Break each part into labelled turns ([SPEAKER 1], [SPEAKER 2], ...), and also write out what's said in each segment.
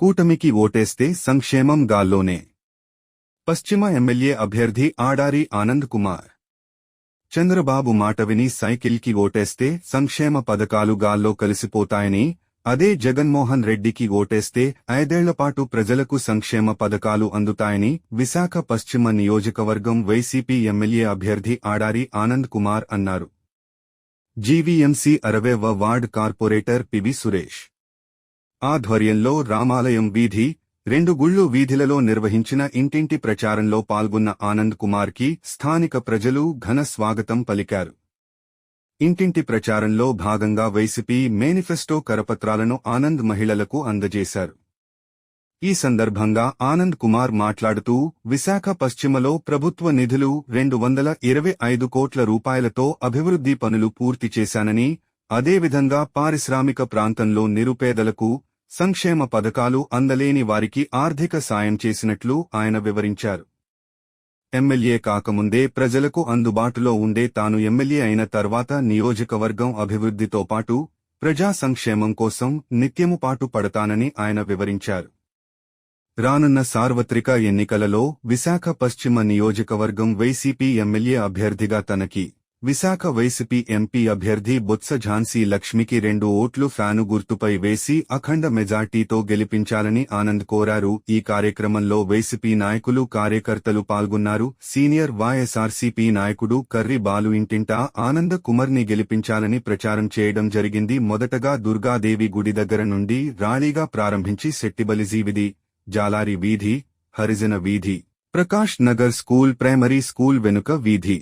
[SPEAKER 1] కూటమికి ఓటేస్తే సంక్షేమం గాల్లోనే. పశ్చిమ ఎమ్మెల్యే అభ్యర్థి ఆడారి ఆనంద్ కుమార్. చంద్రబాబు మాట విని సైకిల్కి ఓటేస్తే సంక్షేమ పథకాలు గాల్లో కలిసిపోతాయని అదే జగన్మోహన్ రెడ్డికి ఓటేస్తే ఐదేళ్ళపాటు ప్రజలకు సంక్షేమ పథకాలు అందుతాయని విశాఖ పశ్చిమ నియోజకవర్గం వైసీపీ ఎమ్మెల్యే అభ్యర్థి ఆడారి ఆనంద్ కుమార్ అన్నారు. జీవీఎంసీ అరవేవ వార్డ్ కార్పొరేటర్ పివి సురేష్ ఆధ్వర్యంలో రామాలయం వీధి రెండు గుళ్ళు వీధిలలో నిర్వహించిన ఇంటింటి ప్రచారంలో పాల్గొన్న ఆనంద్ కుమార్కి స్థానిక ప్రజలు ఘన స్వాగతం పలికారు. ఇంటింటి ప్రచారంలో భాగంగా వైసీపీ మేనిఫెస్టో కరపత్రాలను ఆనంద్ మహిళలకు అందజేశారు. ఈ సందర్భంగా ఆనంద్ కుమార్ మాట్లాడుతూ విశాఖ పశ్చిమలో ప్రభుత్వ నిధులు రెండు వందల ఇరవై ఐదు కోట్ల రూపాయలతో అభివృద్ధి పనులు పూర్తి చేశానని అదేవిధంగా పారిశ్రామిక ప్రాంతంలో నిరుపేదలకు సంక్షేమ పథకాలు అందలేని వారికి ఆర్థిక సాయం చేసినట్లు ఆయన వివరించారు. ఎమ్మెల్యే కాకముందే ప్రజలకు అందుబాటులో ఉండే తాను ఎమ్మెల్యే అయిన తర్వాత నియోజకవర్గం అభివృద్ధితో పాటు ప్రజా సంక్షేమం కోసం నిత్యము పాటు పడతానని ఆయన వివరించారు. రానున్న సార్వత్రిక ఎన్నికలలో విశాఖ పశ్చిమ నియోజకవర్గం వైసీపీ ఎమ్మెల్యే అభ్యర్థిగా తనకి విశాఖ వైసీపీ ఎంపీ అభ్యర్థి బొత్స ఝాన్సీ లక్ష్మికి రెండు ఓట్లు ఫ్యాను గుర్తుపై వేసి అఖండ మెజార్టీతో గెలిపించాలని ఆనంద్ కోరారు. ఈ కార్యక్రమంలో వైసీపీ నాయకులు కార్యకర్తలు పాల్గొన్నారు. సీనియర్ వైఎస్ఆర్సీపీ నాయకుడు కర్రి బాలు ఇంటింటా ఆనంద కుమర్ని గెలిపించాలని ప్రచారం చేయడం జరిగింది. మొదటగా దుర్గాదేవి గుడి దగ్గర నుండి ర్యాలీగా ప్రారంభించి శెట్టిబలిజీ వీధి జాలారి వీధి హరిజన వీధి Prakash Nagar school primary school వెనుక వీధి.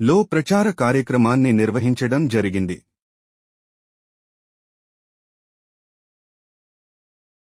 [SPEAKER 1] లో ప్రచార కార్యక్రమాన్ని నిర్వహించడం జరిగింది.